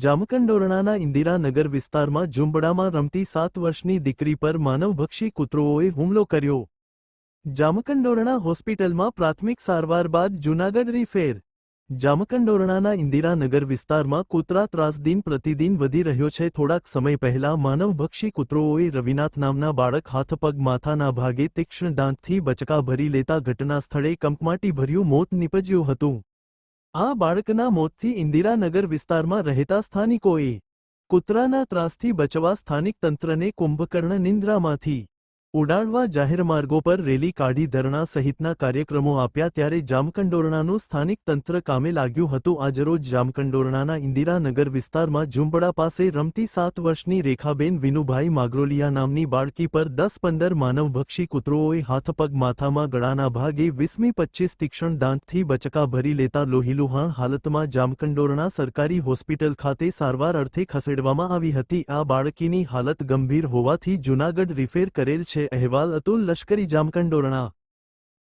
જામકંડોરણાના ઇન્દિરાનગર વિસ્તારમાં ઝુંબડામાં રમતી સાત વર્ષની દીકરી પર માનવભક્ષી કૂતરોએ હુમલો કર્યો. જામકંડોરણા હોસ્પિટલમાં પ્રાથમિક સારવાર બાદ જૂનાગઢ રિફેર. જામકંડોરણાના ઇન્દિરાનગર વિસ્તારમાં કૂતરા ત્રાસ દિન પ્રતિદિન વધી રહ્યો છે. થોડાક સમય પહેલા માનવભક્ષી કૂતરોએ રવિનાથ નામના બાળક હાથપગ માથાના ભાગે તીક્ષ્ણ દાંતથી બચકા ભરી લેતા ઘટના સ્થળે કંપમાટીભર્યું મોત નીપજ્યું હતું. આ બાળકના મોતથી ઇન્દિરાનગર વિસ્તારમાં રહેતા સ્થાનિકોએ કૂતરાના ત્રાસથી બચવા સ્થાનિક તંત્રને કુંભકર્ણ નિંદ્રામાંથી ઉડાડવા જાહેર માર્ગો પર રેલી કાઢી ધરણા સહિતના કાર્યક્રમો આપ્યા ત્યારે જામકંડોરણાનું સ્થાનિક તંત્ર કામે લાગ્યું હતું. આજરોજ જામકંડોરણાના ઇન્દિરાનગર વિસ્તારમાં ઝુંબડા પાસે રમતી સાત વર્ષની રેખાબેન વિનુભાઈ માગરોલિયા નામની બાળકી પર દસ પંદર માનવભક્ષી કૂતરોએ હાથપગ માથામાં ગળાના ભાગે વીસમી પચ્ચીસ તીક્ષણ દાંતથી બચકા ભરી લેતા લોહીલુહાણ હાલતમાં જામકંડોરણા સરકારી હોસ્પિટલ ખાતે સારવાર અર્થે ખસેડવામાં આવી હતી. આ બાળકીની હાલત ગંભીર હોવાથી જૂનાગઢ રિફેર કરેલ છે. અહેવાલ અતુલ લશ્કરી જામકંડોરણા.